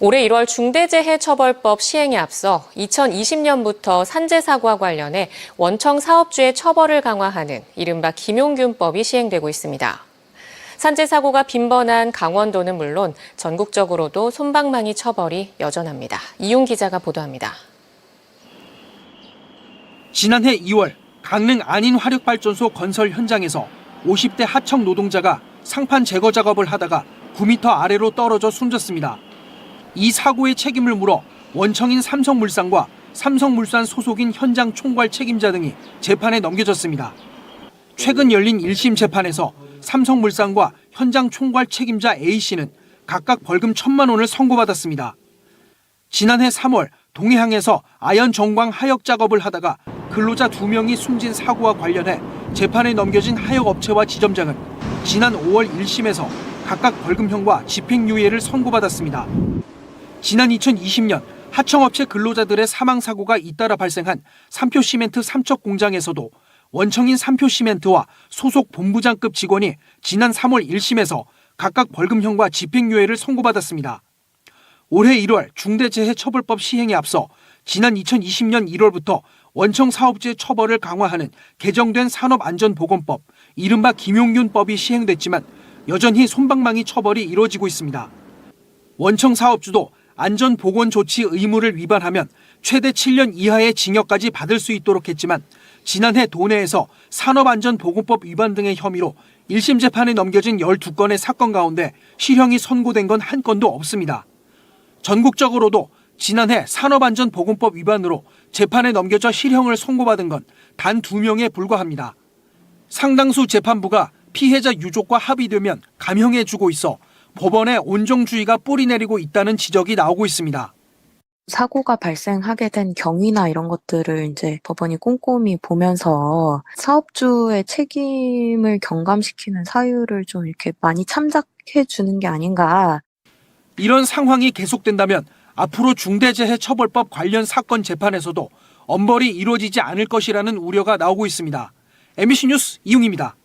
올해 1월 중대재해처벌법 시행에 앞서 2020년부터 산재 사고와 관련해 원청 사업주의 처벌을 강화하는 이른바 김용균법이 시행되고 있습니다. 산재 사고가 빈번한 강원도는 물론 전국적으로도 솜방망이 처벌이 여전합니다. 이용 기자가 보도합니다. 지난해 2월 강릉 안인 화력발전소 건설 현장에서 50대 하청 노동자가 상판 제거 작업을 하다가 9m 아래로 떨어져 숨졌습니다. 이 사고의 책임을 물어 원청인 삼성물산과 삼성물산 소속인 현장 총괄 책임자 등이 재판에 넘겨졌습니다. 최근 열린 1심 재판에서 삼성물산과 현장 총괄 책임자 A씨는 각각 벌금 1천만 원을 선고받았습니다. 지난해 3월 동해항에서 아연 정광 하역 작업을 하다가 근로자 2명이 숨진 사고와 관련해 재판에 넘겨진 하역업체와 지점장은 지난 5월 1심에서 각각 벌금형과 집행유예를 선고받았습니다. 지난 2020년 하청업체 근로자들의 사망 사고가 잇따라 발생한 삼표 시멘트 삼척 공장에서도 원청인 삼표 시멘트와 소속 본부장급 직원이 지난 3월 1심에서 각각 벌금형과 집행유예를 선고받았습니다. 올해 1월 중대재해처벌법 시행에 앞서 지난 2020년 1월부터 원청 사업주의 처벌을 강화하는 개정된 산업안전보건법, 이른바 김용균법이 시행됐지만 여전히 솜방망이 처벌이 이루어지고 있습니다. 원청 사업주도 안전보건조치 의무를 위반하면 최대 7년 이하의 징역까지 받을 수 있도록 했지만 지난해 도내에서 산업안전보건법 위반 등의 혐의로 1심 재판에 넘겨진 12건의 사건 가운데 실형이 선고된 건 한 건도 없습니다. 전국적으로도 지난해 산업안전보건법 위반으로 재판에 넘겨져 실형을 선고받은 건단두 명에 불과합니다. 상당수 재판부가 피해자 유족과 합의되면 감형해주고 있어 법원의 온정주의가 뿌리 내리고 있다는 지적이 나오고 있습니다. 사고가 발생하게 된 경위나 이런 것들을 이제 법원이 꼼꼼히 보면서 사업주의 책임을 경감시키는 사유를 좀 이렇게 많이 참작해 주는 게 아닌가. 이런 상황이 계속된다면 앞으로 중대재해처벌법 관련 사건 재판에서도 엄벌이 이루어지지 않을 것이라는 우려가 나오고 있습니다. MBC 뉴스 이용입니다.